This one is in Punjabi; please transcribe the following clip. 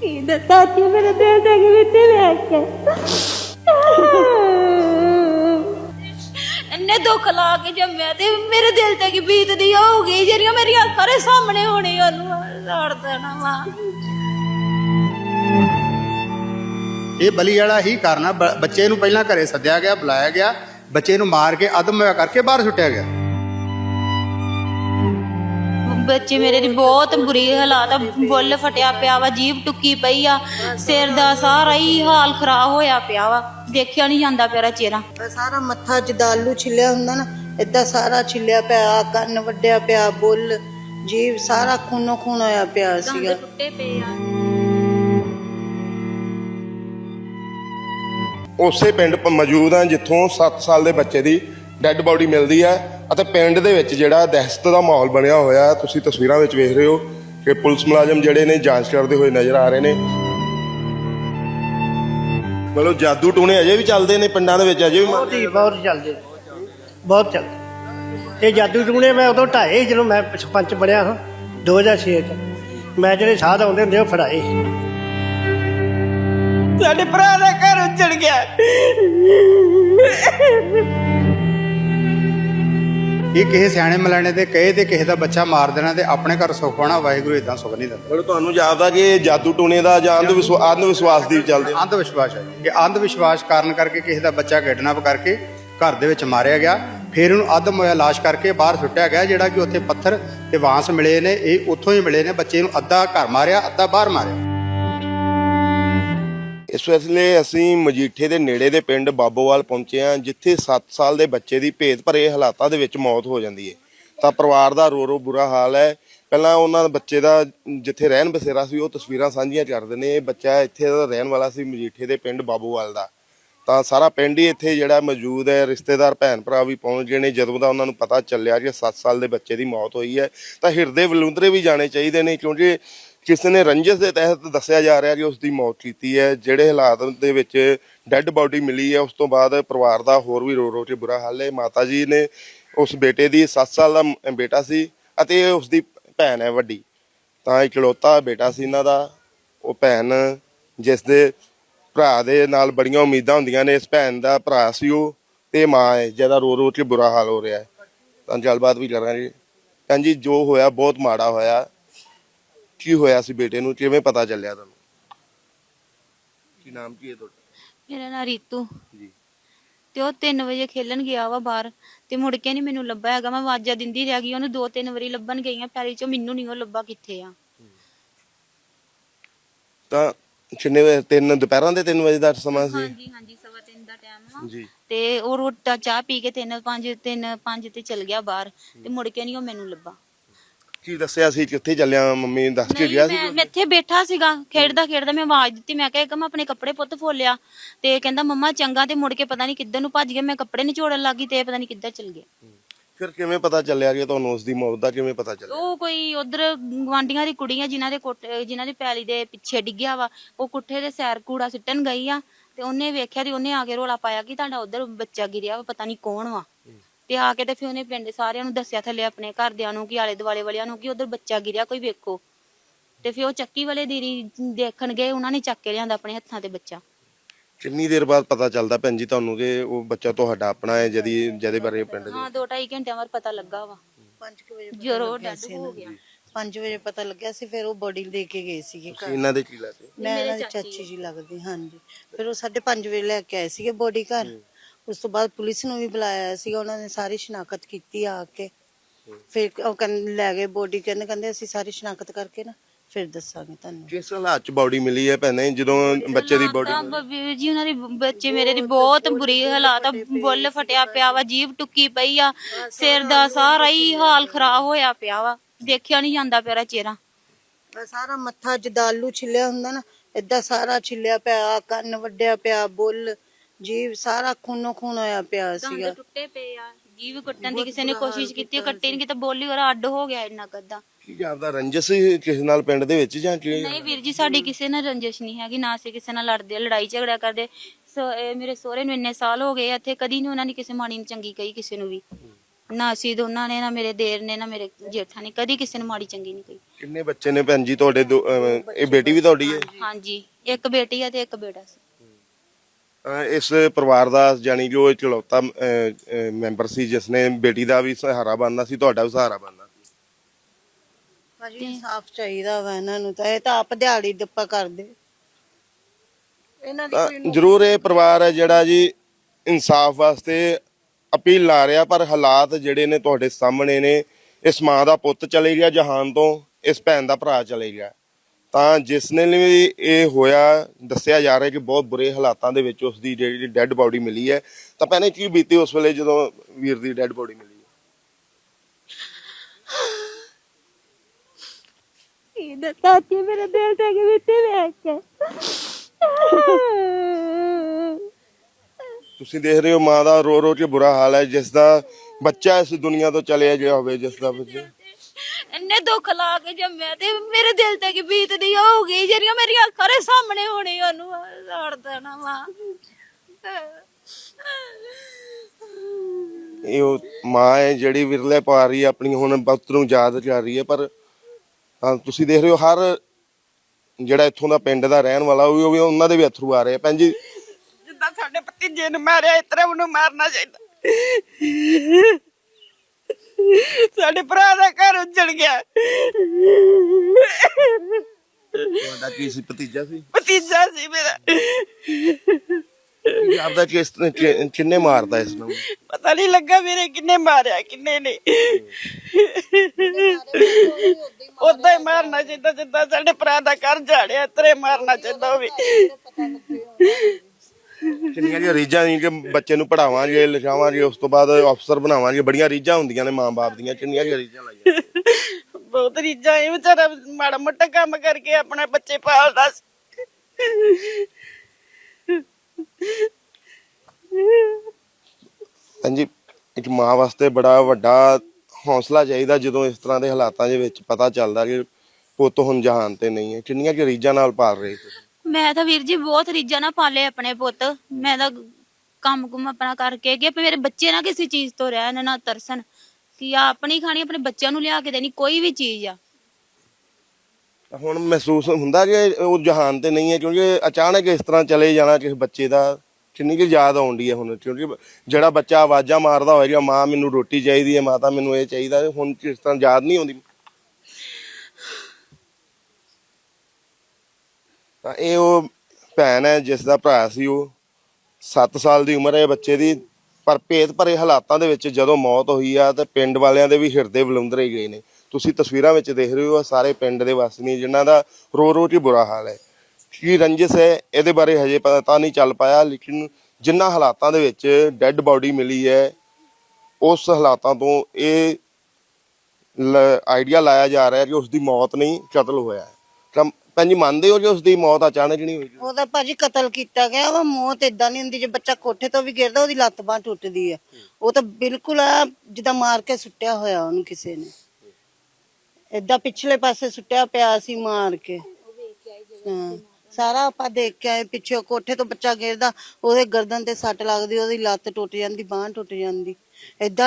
ਦੱਸਾਂ ਜੀ ਮੇਰੇ ਦਿਲ ਦੇ ਵਿੱਚ ਵੇਖ ਕੇ? ਇੰਨੇ ਦੁੱਖ ਲਾ ਕੇ ਜੰਮਿਆ ਤੇ ਮੇਰੇ ਦਿਲ ਤੇ ਕੀ ਬੀਤਦੀ ਹੋਊਗੀ? ਜਿਹੜੀਆਂ ਮੇਰੀਆਂ ਅੱਖਾਂ ਦੇ ਸਾਹਮਣੇ ਹੋਣੀ ਉਹਨੂੰ ਲੜ ਦੇਣਾ ਵਾ। ਇਹ ਬਲੀ ਵਾਲਾ ਹੀ ਕਰਨਾ ਬੱਚੇ ਨੂੰ ਪਹਿਲਾਂ ਘਰੇ ਸੱਦਿਆ ਗਿਆ ਬੁਲਾਇਆ ਗਿਆ। ਬੱਚੇ ਨੂੰ ਮਾਰ ਕੇ ਅਦਮ ਹੋਇਆ ਕਰਕੇ ਬਾਹਰ ਸੁੱਟਿਆ ਗਿਆ। ਬੱਚੇ ਮੇਰੇ ਦੀ ਬਹੁਤ ਬੁਰੀ ਹਾਲਾਤ ਆ। ਬੁੱਲ ਫਟਿਆ ਪਿਆ ਵਾ ਜੀਭ ਟੁੱਕੀ ਪਈ ਆ ਸਿਰ ਦਾ ਸਾਰਾ ਹੀ ਹਾਲ ਖਰਾਬ ਹੋਇਆ ਪਿਆ ਵਾ। ਦੇਖਿਆ ਨਹੀਂ ਜਾਂਦਾ ਪਿਆ ਚਿਹਰਾ। ਸਾਰਾ ਮੱਥਾ ਜਦਾਲੂ ਛਿੱਲਿਆ ਹੁੰਦਾ ਨਾ ਏਦਾਂ ਸਾਰਾ ਛਿੱਲਿਆ ਪਿਆ ਕੰਨ ਵੱਡਿਆ ਪਿਆ ਬੁੱਲ ਜੀਵ ਸਾਰਾ ਖੂਨੋ ਖੂਨ ਹੋਇਆ ਪਿਆ ਸੀਗਾ। ਟੁੱਟੇ ਪਏ ਆ। ਉਸੇ ਪਿੰਡ ਪ- ਮੌਜੂਦ ਹਾਂ ਜਿੱਥੋਂ 7 ਸਾਲ ਦੇ ਬੱਚੇ ਦੀ ਡੈੱਡ ਬਾਡੀ ਮਿਲਦੀ ਹੈ ਅਤੇ ਪਿੰਡ ਦੇ ਵਿੱਚ ਜਿਹੜਾ ਦਹਿਸ਼ਤ ਦਾ ਮਾਹੌਲ ਬਣਿਆ ਹੋਇਆ। ਤੁਸੀਂ ਤਸਵੀਰਾਂ ਵਿੱਚ ਵੇਖ ਰਹੇ ਹੋ ਕਿ ਪੁਲਿਸ ਮੁਲਾਜ਼ਮ ਜਿਹੜੇ ਨੇ ਜਾਂਚ ਕਰਦੇ ਹੋਏ ਨਜ਼ਰ ਆ ਰਹੇ ਨੇ। ਮਤਲਬ ਜਾਦੂ ਟੂਣੇ ਅਜੇ ਵੀ ਚੱਲਦੇ ਨੇ ਪਿੰਡਾਂ ਦੇ ਵਿੱਚ ਅਜੇ ਵੀ ਬਹੁਤ ਹੀ ਬਹੁਤ ਚੱਲਦੇ ਬਹੁਤ ਚੱਲਦੇ। ਇਹ ਜਾਦੂ ਟੂਣੇ ਮੈਂ ਉਦੋਂ ਢਾਏ ਜਦੋਂ ਮੈਂ ਸਰਪੰਚ ਬਣਿਆ ਹਾਂ 2006 ਚ। ਮੈਂ ਜਿਹੜੇ ਸਾਧ ਆਉਂਦੇ ਹੁੰਦੇ ਉਹ ਫੜਾਏ ਸਾਡੇ ਭਰਾ ਦਾ ਘਰ ਉੱਜੜ ਗਿਆ। ਇਹ ਕਿਸੇ ਸਿਆਣੇ ਮਲਾਣੇ ਦੇ ਕਹੇ ਤੇ ਕਿਸੇ ਦਾ ਬੱਚਾ ਮਾਰ ਦੇਣਾ ਤੇ ਆਪਣੇ ਘਰ ਸੁੱਖ ਹੋਣਾ ਵਾਹਿਗੁਰੂ ਇਦਾਂ ਸੁੱਖ ਨਹੀਂ ਦਿੰਦਾ। ਮਤਲਬ ਤੁਹਾਨੂੰ ਜਾਪਦਾ ਕਿ ਇਹ ਜਾਦੂ ਟੂਣੇ ਦਾ ਜਾਂ ਅੰਧ ਵਿਸ਼ਵਾ- ਅੰਧ ਵਿਸ਼ਵਾਸ ਦੀ ਚੱਲਦੇ ਅੰਧ ਵਿਸ਼ਵਾਸ ਹੈ ਜੀ। ਕਿ ਅੰਧ ਵਿਸ਼ਵਾਸ ਕਾਰਨ ਕਰਕੇ ਕਿਸੇ ਦਾ ਬੱਚਾ ਕਿਡਨੈਪ ਕਰਕੇ ਘਰ ਦੇ ਵਿੱਚ ਮਾਰਿਆ ਗਿਆ ਫਿਰ ਉਹਨੂੰ ਅਦਮ ਹੋਇਆ ਲਾਸ਼ ਕਰਕੇ ਬਾਹਰ ਸੁੱਟਿਆ ਗਿਆ ਜਿਹੜਾ ਕਿ ਉੱਥੇ ਪੱਥਰ ਤੇ ਵਾਂਸ ਮਿਲੇ ਨੇ ਇਹ ਉੱਥੋਂ ਹੀ ਮਿਲੇ ਨੇ ਬੱਚੇ ਨੂੰ ਅੱਧਾ ਘਰ ਮਾਰਿਆ ਅੱਧਾ ਬਾਹਰ ਮਾਰਿਆ। ਇਸ ਵੇਲੇ ਅਸੀਂ ਮਜੀਠੇ ਦੇ ਨੇੜੇ ਦੇ ਪਿੰਡ ਬਾਬੋਵਾਲ ਪਹੁੰਚੇ ਹਾਂ, ਜਿੱਥੇ 7 ਸਾਲ ਦੇ ਬੱਚੇ ਦੀ ਭੇਦ ਭਰੇ ਹਾਲਾਤਾਂ ਦੇ ਵਿੱਚ ਮੌਤ ਹੋ ਜਾਂਦੀ ਹੈ। ਤਾਂ ਪਰਿਵਾਰ ਦਾ ਰੋ ਰੋ ਬੁਰਾ ਹਾਲ ਹੈ। ਪਹਿਲਾਂ ਉਹਨਾਂ ਬੱਚੇ ਦਾ ਜਿੱਥੇ ਰਹਿਣ ਬਸੇਰਾ ਸੀ, ਉਹ ਤਸਵੀਰਾਂ ਸਾਂਝੀਆਂ ਕਰਦੇ ਨੇ। ਇਹ ਬੱਚਾ ਇੱਥੇ ਦਾ ਰਹਿਣ ਵਾਲਾ ਸੀ ਮਜੀਠੇ ਦੇ ਪਿੰਡ ਬਾਬੋਵਾਲ ਦਾ। ਤਾਂ ਸਾਰਾ ਪਿੰਡ ਹੀ ਇੱਥੇ ਜਿਹੜਾ ਮੌਜੂਦ ਹੈ, ਰਿਸ਼ਤੇਦਾਰ ਭੈਣ ਭਰਾ ਵੀ ਪਹੁੰਚ ਗਏ ਨੇ। ਜਦੋਂ ਦਾ ਉਹਨਾਂ ਨੂੰ ਪਤਾ ਚੱਲਿਆ ਕਿ 7 ਸਾਲ ਦੇ ਬੱਚੇ ਦੀ ਮੌਤ ਹੋਈ ਹੈ, ਤਾਂ ਹਿਰਦੇ ਵਲੂੰਦਰੇ ਵੀ ਜਾਣੇ ਚਾਹੀਦੇ ਨੇ, ਕਿਉਂਕਿ ਕਿਸੇ ਨੇ ਰੰਜਸ ਦੇ ਤਹਿਤ ਦੱਸਿਆ ਜਾ ਰਿਹਾ ਕਿ ਉਸ ਦੀ ਮੌਤ ਕੀਤੀ ਹੈ, ਜਿਹੜੇ ਹਾਲਾਤ ਦੇ ਵਿੱਚ ਡੈੱਡ ਬਾਡੀ ਮਿਲੀ ਹੈ, ਉਸ ਤੋਂ ਬਾਅਦ ਪਰਿਵਾਰ ਦਾ ਹੋਰ ਵੀ ਰੋ ਰੋ ਕੇ ਬੁਰਾ ਹਾਲ ਹੈ। ਮਾਤਾ ਜੀ ਨੇ ਉਸ ਬੇਟੇ ਦੀ 7 ਸਾਲ ਦਾ ਬੇਟਾ ਸੀ ਅਤੇ ਇਹ ਉਸ ਦੀ ਭੈਣ ਹੈ ਵੱਡੀ। ਤਾਂ ਇਕਲੌਤਾ ਬੇਟਾ ਸੀ ਇਹਨਾਂ ਦਾ। ਉਹ ਭੈਣ ਜਿਸ ਦੇ ਭਰਾ ਦੇ ਨਾਲ ਬੜੀਆਂ ਉਮੀਦਾਂ ਹੁੰਦੀਆਂ ਨੇ, ਇਸ ਭੈਣ ਦਾ ਭਰਾ ਸੀ ਉਹ ਤੇ ਮਾਂ ਹੈ, ਜਿਹਦਾ ਰੋ ਰੋ ਕੇ ਬੁਰਾ ਹਾਲ ਹੋ ਰਿਹਾ ਹੈ। ਤਾਂ ਗੱਲਬਾਤ ਵੀ ਕਰਾਂਗੇ। ਭੈਣ ਜੀ, ਜੋ ਹੋਇਆ ਬਹੁਤ ਮਾੜਾ ਹੋਇਆ। ਕੀ ਹੋਇਆ ਸੀ ਬੇਟੇ ਨੂੰ? ਕਿਵੇਂ ਪਤਾ ਚੱਲਿਆ ਤੁਹਾਨੂੰ? ਕੀ ਨਾਮ ਕੀ ਹੈ ਤੁਹਾਡਾ? ਮੇਰਾ ਨਾਂ ਰੀਤੂ। ਜੀ। ਤੇ ਉਹ 3 ਵਜੇ ਖੇਲਣ ਗਿਆ ਵਾ ਬਾਹਰ ਤੇ ਮੁੜ ਕੇ ਨਹੀਂ ਮੈਨੂੰ ਲੱਭਾ ਹੈਗਾ। ਮੈਂ ਆਵਾਜ਼ਾਂ ਦਿੰਦੀ ਰਹਿ ਗਈ। ਉਹਨੂੰ ਦੋ ਤਿੰਨ ਵਾਰੀ ਲੱਭਣ ਗਈਆਂ। ਪੈਰੀ ਚੋਂ ਮੈਨੂੰ ਨਹੀਂ ਉਹ ਲੱਭਾ ਕਿੱਥੇ ਆ। ਤਾਂ ਕਿੰਨੇ ਵਜੇ? ਤਿੰਨ ਦੁਪਹਿਰਾਂ ਦੇ 3 ਵਜੇ ਦਾ ਸਮਾਂ ਸੀ? ਹਾਂਜੀ ਹਾਂਜੀ। ਸਵਾ ਤਿੰਨ ਦਾ ਟਾਈਮ ਵਾ ਜੀ। ਤੇ ਉਹ ਰੋਟਾ ਚਾਹ ਪੀ ਕੇ ਤਿੰਨ ਪੰਜ ਤਿੰਨ ਪੰਜ ਤੇ ਚਲ ਗਿਆ ਬਾਹਰ। ਤੇ ਮੁੜ ਕੇ ਨਹੀਂ ਉਹ ਮੈਨੂੰ ਲੱਭਾ। ਕੀ ਦੱਸਿਆ ਸੀ ਕਿੱਥੇ ਚੱਲਿਆ ਮੰਮੀ ਦੱਸ ਕੇ ਗਿਆ ਸੀ ਮੈਂ ਮੈਂ ਇੱਥੇ ਬੈਠਾ ਸੀਗਾ ਖੇਡਦਾ ਖੇਡਦਾ ਮੈਂ ਆਵਾਜ਼ ਦਿੱਤੀ ਮੈਂ ਕਿਹਾ ਕਿ ਮੈਂ ਆਪਣੇ ਕੱਪੜੇ ਪੁੱਤ ਫੋਲਿਆ। ਤੇ ਕਹਿੰਦਾ ਮੰਮਾ ਚੰਗਾ ਤੇ ਮੁੜ ਕੇ ਪਤਾ ਨਹੀਂ ਕਿੱਧਰ ਨੂੰ ਭੱਜ ਗਿਆ ਮੈਂ ਕੱਪੜੇ ਨਿਚੋੜਨ ਲੱਗੀ ਤੇ ਇਹ ਪਤਾ ਨਹੀਂ ਕਿੱਧਰ ਚਲ ਗਿਆ। ਫਿਰ ਕਿਵੇਂ ਪਤਾ ਚੱਲਿਆ ਕਿ ਤੁਹਾਨੂੰ ਉਸ ਦੀ ਮੌਤ ਦਾ ਕਿਵੇਂ ਪਤਾ ਚੱਲਿਆ? ਉਹ ਕੋਈ ਉਧਰ ਗਵਾਂਡੀਆਂ ਦੀ ਕੁੜੀਆਂ ਜਿਨ੍ਹਾਂ ਦੇ ਕੋਟ ਜਿਨ੍ਹਾਂ ਦੀ ਪੈਲੀ ਦੇ ਪਿੱਛੇ ਡਿੱਗਿਆ ਵਾ ਉਹ ਕੁੱਠੇ ਦੇ ਸੈਰ ਕੂੜਾ ਸਿੱਟਣ ਗਈ ਆ ਤੇ ਉਹਨੇ ਵੇਖਿਆ ਤੇ ਉਹਨੇ ਆ ਕੇ ਰੋਲਾ ਪਾਇਆ ਕਿ ਤੁਹਾਡਾ ਉਧਰ ਬੱਚਾ ਗਿਰਿਆ ਵਾ ਪਤਾ ਨਹੀਂ ਕੌਣ ਵਾ। ਤੇ ਆ ਕੇ ਤੇ ਫਿਰ ਉਹਨੇ ਪਿੰਡ ਦੇ ਸਾਰਿਆਂ ਨੂੰ ਦੱਸਿਆ ਥੱਲੇ ਆਪਣੇ ਘਰਦਿਆਂ ਨੂੰ ਕਿ ਆਲੇ ਦੁਆਲੇ ਵਾਲਿਆਂ ਨੂੰ ਕਿ ਉਧਰ ਬੱਚਾ ਗਿਰਿਆ ਕੋਈ ਵੇਖੋ। ਤੇ ਫਿਰ ਉਹ ਚੱਕੀ ਵਾਲੇ ਦੀਰੀ ਦੇਖਣ ਗਏ ਉਹਨਾਂ ਨੇ ਚੱਕ ਕੇ ਲਿਆਂਦਾ ਆਪਣੇ ਹੱਥਾਂ ਤੇ ਬੱਚਾ। ਕਿੰਨੀ ਦੇਰ ਬਾਅਦ ਪਤਾ ਚੱਲਦਾ ਭੈਣ ਜੀ ਤੁਹਾਨੂੰ ਕਿ ਉਹ ਬੱਚਾ ਤੁਹਾਡਾ ਆਪਣਾ ਹੈ ਜਦੀ ਜਿਹਦੇ ਬਾਰੇ ਪਿੰਡ ਦੇ ਹਾਂ ਦੋ ਢਾਈ ਘੰਟਿਆਂ ਬਾਅਦ ਪਤਾ ਲੱਗਾ ਵਾ। 5 ਵਜੇ ਜਦੋਂ ਡੈਡ ਹੋ ਗਿਆ। 5 ਵਜੇ ਪਤਾ ਲੱਗਿਆ ਸੀ ਫਿਰ ਉਹ ਬੋਡੀ ਲੈ ਕੇ ਗਏ ਸੀਗੇ ਘਰ। ਇਹਨਾਂ ਦੇ ਕੀ ਲੱਗਦੇ? ਮੈਂ ਇਹਨਾਂ ਦੀ ਚਾਚੀ ਜੀ ਲੱਗਦੀ ਹਾਂਜੀ। ਫਿਰ ਉਹ 5:30 ਵਜੇ ਲੈ ਕੇ ਆਏ ਸੀਗੇ ਬੋਡੀ ਘਰ। ਉਸ ਤੋਂ ਬਾਅਦ ਪੁਲਿਸ ਨੂੰ ਵੀ ਬੁਲਾਇਆ ਸੀਗਾ ਉਹਨਾਂ ਨੇ ਸਾਰੀ ਸ਼ਨਾਖਤ ਕੀਤੀ ਆ ਕੇ। ਫਿਰ ਉਹ ਕਹਿੰਦੇ ਲੈ ਗਏ ਬੋਡੀ ਕਹਿੰਦੇ ਕਹਿੰਦੇ ਅਸੀਂ ਸਾਰੀ ਸ਼ਨਾਖਤ ਕਰਕੇ ਨਾ ਫਿਰ ਦੱਸਾਂਗੇ ਤੁਹਾਨੂੰ। ਕਿਸ ਹਾਲਾਤ ਚ ਬਾਡੀ ਮਿਲੀ ਹੈ ਭੈਣੇ? ਜਦੋਂ ਬੱਚੇ ਦੀ ਬਾਡੀ ਤਾਂ ਬ- ਵੀਰ ਜੀ ਉਹਨਾਂ ਦੀ ਬੱਚੇ ਮੇਰੇ ਦੀ ਬਹੁਤ ਬੁਰੀ ਹਾਲਾਤ ਆ। ਬੁੱਲ ਫਟਿਆ ਪਿਆ ਵਾ ਜੀਭ ਟੁੱਕੀ ਪਈ ਆ ਸਿਰ ਦਾ ਸਾਰਾ ਹੀ ਹਾਲ ਖਰਾਬ ਹੋਇਆ ਪਿਆ ਵਾ। ਦੇਖਿਆ ਨਹੀਂ ਜਾਂਦਾ ਪਿਆ ਉਹਦਾ ਚਿਹਰਾ। ਸਾਰਾ ਮੱਥਾ ਜਦਾਲੂ ਛਿੱਲਿਆ ਹੁੰਦਾ ਨਾ ਏਦਾਂ ਸਾਰਾ ਛਿੱਲਿਆ ਪਿਆ ਕੰਨ ਵੱਡਿਆ ਪਿਆ ਬੁੱਲ ਜੀਵ ਸਾਰਾ ਖੂਨੋ ਖੂਨ ਹੋਇਆ ਪਿਆ ਸੀਗਾ। ਦੰਦ ਟੁੱਟੇ ਪਏ ਆ। ਜੀਭ ਕੱਟਣ ਦੀ ਕਿਸੇ ਨੇ ਕੋਸ਼ਿਸ਼ ਕੀਤੀ ਕੱਟੀ ਨਹੀਂ ਕਿਤੇ ਬੋਲੀ ਉਹਦਾ ਅੱਡ ਹੋ ਗਿਆ ਇੰਨਾ ਕੱਦਾ ਕੀ ਜਾਪਦਾ ਰੰਜਸ ਸੀ ਕਿਸੇ ਨਾਲ ਪਿੰਡ ਦੇ ਵਿੱਚ ਜਾਂ ਕੀ ਨਹੀਂ ਵੀਰ ਜੀ ਸਾਡੀ ਕਿਸੇ ਨਾਲ ਰੰਜਿਸ਼ ਨਹੀਂ ਹੈਗੀ ਨਾ ਅਸੀਂ ਕਿਸੇ ਨਾਲ ਲੜਦੇ ਲੜਾਈ ਝਗੜਾ ਕਰਦੇ। ਸੋ ਇਹ ਮੇਰੇ ਸਹੁਰੇ ਨੂੰ ਇੰਨੇ ਸਾਲ ਹੋ ਗਏ ਆ ਇੱਥੇ ਕਦੀ ਨਹੀਂ ਉਹਨਾਂ ਨੇ ਕਿਸੇ ਮਾੜੀ ਨੂੰ ਚੰਗੀ ਕਹੀ ਕਿਸੇ ਨੂੰ ਵੀ। ਨਾ ਅਸੀਂ ਦੋਨਾਂ ਨੇ ਨਾ ਮੇਰੇ ਦੇਰ ਨੇ ਨਾ ਮੇਰੇ ਜੇਠਾਂ ਨੇ ਕਦੀ ਕਿਸੇ ਨੂੰ ਮਾੜੀ ਚੰਗੀ ਨਹੀਂ ਕਹੀ। ਕਿੰਨੇ ਬੱਚੇ ਨੇ ਭੈਣ ਜੀ ਤੁਹਾਡੇ ਦੋ- ਅਹ, ਇਹ ਬੇਟੀ ਵੀ ਤੁਹਾਡੀ ਹੈ? ਹਾਂਜੀ ਇੱਕ ਬੇਟੀ ਆ ਤੇ ਇੱਕ ਬੇਟਾ ਸੀ। ਇਸ ਪਰਿਵਾਰ ਦਾ ਜਾਨੀ ਇਕਲੌਤਾ ਅਹ, ਅਹ, ਮੈਂਬਰ ਸੀ ਜਿਸ ਨੇ ਬੇਟੀ ਦਾ ਵੀ ਸਹਾਰਾ ਬਣਨਾ ਸੀ ਤੁਹਾਡਾ ਵੀ ਸਹਾਰਾ ਬਣਨਾ ਸੀ। ਭਾਜੀ ਇਨਸਾਫ ਚਾਹੀਦਾ ਵਾ ਇਹਨਾਂ ਨੂੰ ਤਾਂ ਇਹ ਤਾਂ ਆਪ ਦਿਹਾੜੀ ਦੱਪਾ ਕਰਦੇ। ਇਹਨਾਂ ਦੀ ਤਾਂ ਜ਼ਰੂਰ ਇਹ ਪਰਿਵਾਰ ਹੈ ਜਿਹੜਾ ਜੀ ਇਨਸਾਫ ਵਾਸਤੇ ਅਪੀਲ ਲਾ ਰਿਹਾ ਪਰ ਹਾਲਾਤ ਜਿਹੜੇ ਨੇ ਤੁਹਾਡੇ ਸਾਹਮਣੇ ਨੇ ਇਸ ਮਾਂ ਦਾ ਪੁੱਤ ਚਲੇ ਗਿਆ ਜਹਾਨ ਤੋਂ ਇਸ ਭੈਣ ਦਾ ਭਰਾ ਚਲੇ ਗਿਆ। ਤਾਂ ਜਿਸ ਨੇ ਵੀ ਇਹ ਹੋਇਆ ਦੱਸਿਆ ਜਾ ਰਿਹਾ ਕਿ ਬਹੁਤ ਬੁਰੇ ਹਾਲਾਤਾਂ ਦੇ ਵਿੱਚ ਉਸ ਦੀ ਜਿਹੜੀ ਡੈੱਡ ਬਾਡੀ ਮਿਲੀ ਹੈ। ਤਾਂ ਭੈਣੇ ਕੀ ਬੀਤੀ ਉਸ ਵੇਲੇ ਜਦੋਂ ਵੀਰ ਦੀ ਡੈੱਡ ਬਾਡੀ ਮਿਲੀ? ਇਹ ਦੱਸਾਂ ਕਿ ਮੇਰੇ ਦਿਲ ਤੇ ਕਿ ਵਿੱਤੇ ਵੇਖ ਤੁਸੀਂ ਦੇਖ ਰਹੇ ਹੋ ਮਾਂ ਦਾ ਰੋ ਰੋ ਕੇ ਬੁਰਾ ਹਾਲ ਹੈ ਜਿਸ ਦਾ ਬੱਚਾ ਇਸ ਦੁਨੀਆ ਤੋਂ ਚਲਿਆ ਗਿਆ ਹੋਵੇ ਜਿਸ ਦਾ ਬੱਚਾ ਇੰਨੇ ਦੁੱਖ ਲਾ ਕੇ ਜੰਮਿਆ ਤੇ ਮੇਰੇ ਦਿਲ ਤੇ ਕੀ ਬੀਤਦੀ ਹੋਊਗੀ ਜਿਹੜੀਆਂ ਮੇਰੀਆਂ ਅੱਖਾਂ ਦੇ ਸਾਹਮਣੇ ਹੋਣੀ ਉਹਨੂੰ ਸਾੜ ਦੇਣਾ ਵਾ। ਇਹ ਉਹ ਮਾਂ ਹੈ ਜਿਹੜੀ ਵਿਰਲੇ ਪਾ ਰਹੀ ਹੈ ਆਪਣੀ ਹੁਣ ਵਕਤ ਨੂੰ ਯਾਦ ਕਰ ਰਹੀ ਹੈ ਪਰ ਹਾਂ, ਤੁਸੀਂ ਦੇਖ ਰਹੇ ਹੋ ਹਰ ਜਿਹੜਾ ਇੱਥੋਂ ਦਾ ਪਿੰਡ ਦਾ ਰਹਿਣ ਵਾਲਾ ਉਹ ਵੀ ਉਹਨਾਂ ਦੇ ਵੀ ਅਥਰੂ ਆ ਰਹੇ ਆ। ਭੈਣ ਜੀ। ਜਿੱਦਾਂ ਸਾਡੇ ਭਤੀਜੇ ਨੂੰ ਮਾਰਿਆ ਇਸ ਤਰ੍ਹਾਂ ਉਹਨੂੰ ਮਾਰਨਾ ਚਾਹੀਦਾ। ਸਾਡੇ ਭਰਾ ਦਾ ਘਰ ਉੱਜੜ ਗਿਆ। ਤੁਹਾਡਾ ਕੀ ਸੀ? ਭਤੀਜਾ ਸੀ? ਭਤੀਜਾ ਸੀ ਮੇਰਾ। ਕੀ ਆਪਦਾ ਕਿਸ ਤਰ੍ਹਾਂ ਕਿੰਨੇ ਮਾਰਦਾ ਇਸ ਨੂੰ? ਪਤਾ ਨਹੀਂ ਲੱਗਾ ਮੇਰੇ ਕਿੰਨੇ ਮਾਰਿਆ ਕਿੰਨੇ ਨੇ ਉਦਾਂ ਹੀ ਮਾਰਨਾ ਚਾਹੀਦਾ ਜਿੱਦਾਂ ਸਾਡੇ ਭਰਾ ਦਾ ਘਰ ਝਾੜਿਆ ਤਰੇ ਮਾਰਨਾ ਚਾਹੀਦਾ ਉਹ ਵੀ। ਕਿੰਨੀਆਂ ਜੀ ਰੀਝਾਂ ਨਹੀਂ ਕਿ ਬੱਚੇ ਨੂੰ ਪੜਾਵਾਂਗੇ ਲਿਖਾਵਾਂਗੇ ਉਸ ਤੋਂ ਬਾਅਦ ਅਫਸਰ ਬਣਾਵਾਂਗੇ ਬੜੀਆਂ ਰੀਝਾਂ ਹੁੰਦੀਆਂ ਨੇ ਮਾਂ-ਬਾਪ ਦੀਆਂ ਕਿੰਨੀਆਂ ਜੀ ਰੀਝਾਂ ਲਾਈਆਂ। ਬਹੁਤ ਰੀਝਾਂ ਇਹ ਵਿਚਾਰਾ ਮਾੜਾ ਮੋਟਾ ਕੰਮ ਕਰਕੇ ਆਪਣਾ ਬੱਚੇ ਪਾਲਦਾ ਸੀ। ਹਾਂਜੀ ਇੱਕ ਮਾਂ ਵਾਸਤੇ ਬੜਾ ਵੱਡਾ ਹੌਸਲਾ ਚਾਹੀਦਾ ਜਦੋਂ ਇਸ ਤਰ੍ਹਾਂ ਦੇ ਹਾਲਾਤਾਂ ਦੇ ਵਿੱਚ ਪਤਾ ਚੱਲਦਾ ਕਿ ਪੁੱਤ ਹੁਣ ਜਹਾਨ ਤੇ ਨਹੀਂ ਹੈ। ਕਿੰਨੀਆਂ ਕਿ ਰੀਝਾਂ ਨਾਲ ਪਾਲ ਰਹੇ ਤੁਸੀਂ? ਮੈਂ ਤਾਂ ਵੀਰ ਜੀ ਬਹੁਤ ਰੀਝਾਂ ਨਾਲ ਪਾਲੇ ਆਪਣੇ ਪੁੱਤ। ਮੈਂ ਤਾਂ ਕੰਮ ਕੁਮ ਆਪਣਾ ਕਰਕੇ ਕਿ ਮੇਰੇ ਬੱਚੇ ਨਾ ਕਿਸੇ ਚੀਜ਼ ਤੋਂ ਰਹਿਣ ਨਾ ਤਰਸਣ। ਕਿ ਆ ਆਪਣੀ ਖਾਣੀ ਆਪਣੇ ਬੱਚਿਆਂ ਨੂੰ ਲਿਆ ਕੇ ਦੇਣੀ ਕੋਈ ਵੀ ਚੀਜ਼ ਆ। ਹੁਣ ਮਹਿਸੂਸ ਹੁੰਦਾ ਕਿ ਉਹ ਜਹਾਨ ਤੇ ਨਹੀਂ ਹੈ ਕਿਉਂਕਿ ਅਚਾਨਕ ਇਸ ਤਰ੍ਹਾਂ ਚਲੇ ਜਾਣਾ ਕਿਸੇ ਬੱਚੇ ਦਾ ਕਿੰਨੀ ਕਿ ਯਾਦ ਆਉਂਦੀ ਹੈ ਹੁਣ ਕਿਉਂਕਿ ਜਿਹੜਾ ਬੱਚਾ ਆਵਾਜ਼ਾਂ ਮਾਰਦਾ ਹੋਏਗਾ ਮਾਂ ਮੈਨੂੰ ਰੋਟੀ ਚਾਹੀਦੀ ਹੈ ਮਾਤਾ ਮੈਨੂੰ ਇਹ ਚਾਹੀਦਾ ਹੈ, ਹੁਣ ਕਿਸ ਤਰ੍ਹਾਂ ਯਾਦ ਨਹੀਂ ਆਉਂਦੀ। ਤਾਂ ਇਹ ਉਹ ਭੈਣ ਹੈ, ਜਿਸ ਦਾ ਭਰਾ ਸੀ ਉਹ 7 ਸਾਲ ਦੀ ਉਮਰ ਹੈ ਬੱਚੇ ਦੀ, ਪਰ ਭੇਦ ਭਰੇ ਹਾਲਾਤਾਂ ਦੇ ਵਿੱਚ ਜਦੋਂ ਮੌਤ ਹੋਈ ਆ ਤੇ ਪਿੰਡ ਵਾਲਿਆਂ ਦੇ ਵੀ ਹਿਰਦੇ ਬਲੁੰਦਰੇ ਗਏ ਨੇ। ਤੁਸੀਂ ਤਸਵੀਰਾਂ ਵਿੱਚ ਦੇਖ ਰਹੇ ਹੋ ਸਾਰੇ ਪਿੰਡ ਦੇ ਵਾਸੀ, ਜਿਨ੍ਹਾਂ ਦਾ ਰੋ ਰੋ ਕੇ ਬੁਰਾ ਹਾਲ ਹੈ। ਕੀ ਰੰਜਿਸ਼ ਹੈ? ਇਹਦੇ ਬਾਰੇ ਹਜੇ ਪਤਾ ਨਹੀਂ ਚੱਲ ਪਾਇਆ, ਲੇਕਿਨ ਜਿਨ੍ਹਾਂ ਹਾਲਾਤਾਂ ਦੇ ਵਿੱਚ ਡੈੱਡ ਬਾਡੀ ਮਿਲੀ ਹੈ, ਉਸ ਹਾਲਾਤਾਂ ਤੋਂ ਇਹ ਆਈਡੀਆ ਲਾਇਆ ਜਾ ਰਿਹਾ ਕਿ ਉਸ ਦੀ ਮੌਤ ਨਹੀਂ, ਕਤਲ ਹੋਇਆ ਹੈ। ਭੈਣ ਜੀ, ਮੰਨਦੇ ਹੋ ਕਿ ਉਸ ਦੀ ਮੌਤ ਅਚਾਨਕ ਨਹੀਂ ਹੋਈ? ਉਹਦਾ ਭਾਜੀ ਕਤਲ ਕੀਤਾ ਗਿਆ ਵਾ ਮੌਤ ਇਦਾਂ ਨਹੀਂ ਹੁੰਦੀ, ਜੇ ਬੱਚਾ ਕੋਠੇ ਤੋਂ ਵੀ ਗਿਰਦਾ, ਉਹਦੀ ਲੱਤ ਬਾਂਹ ਟੁੱਟਦੀ ਹੈ ਉਹ ਤਾਂ ਬਿਲਕੁਲ ਆ, ਜਿੱਦਾਂ ਮਾਰ ਕੇ ਸੁੱਟਿਆ ਹੋਇਆ ਉਹਨੂੰ ਕਿਸੇ ਨੇ। ਏਦਾਂ ਪਿਛਲੇ ਪਾਸੇ ਸੁੱਟਿਆ ਪਿਆ ਸੀ ਮਾਰ ਕੇ। ਹਾਂ, ਸਾਰਾ ਆਪਾਂ ਦੇਖ ਕੇ ਆਏ, ਪਿੱਛੇ ਕੋਠੇ ਤੋਂ ਬੱਚਾ ਗਿਰਦਾ, ਉਹਦੇ ਗਰਦਨ ਤੇ ਸੱਟ ਲੱਗਦੀ, ਉਹਦੀ ਲੱਤ ਟੁੱਟ ਜਾਂਦੀ, ਬਾਂਹ ਟੁੱਟ ਜਾਂਦੀ। ਏਦਾਂ